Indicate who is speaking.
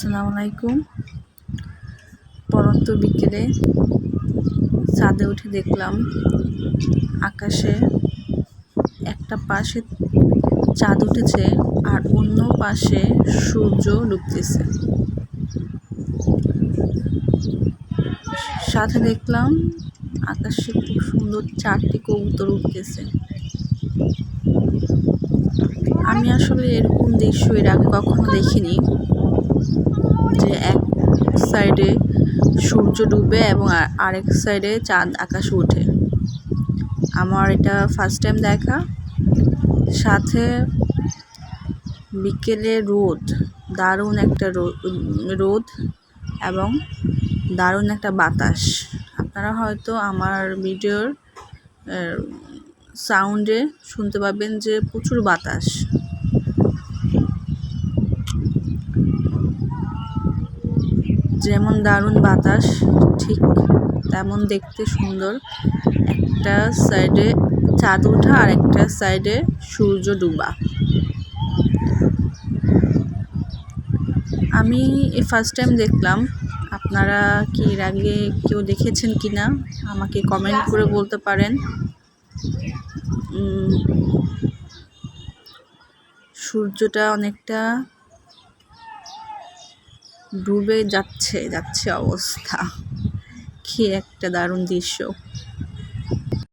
Speaker 1: আসসালামু আলাইকুম। পরন্ত বিকেলে ছাদে উঠে দেখলাম আকাশে একটা পাশে চাঁদ উঠেছে আর অন্য পাশে সূর্য ডুবতেছে। সাথে দেখলাম আকাশে খুব সুন্দর চারটি কবুতর উঠতেছে। আমি আসলে এরকম দৃশ্য এর আগে কখনো দেখিনি। সাইডে সূর্য ডুবে এবং আরেক সাইডে চাঁদ আকাশে ওঠে। আমার এটা ফার্স্ট টাইম দেখা। সাথে বিকেলে রোদ, দারুণ একটা রোদ এবং দারুণ একটা বাতাস। আপনারা হয়তো আমার ভিডিওর সাউন্ডে শুনতে পাবেন যে প্রচুর বাতাস। যেমন দারুণ বাতাস, ঠিক তেমন দেখতে সুন্দর। একটা সাইডে চাঁদ ওঠা আর একটা সাইডে সূর্য ডুবা। আমি এই ফার্স্ট টাইম দেখলাম। আপনারা কি এর আগে কেউ দেখেছেন কি না? আমাকে কমেন্ট করে বলতে পারেন। সূর্যটা অনেকটা ডুবে যাচ্ছে যাচ্ছে অবস্থা। কি একটা দারুণ দৃশ্য।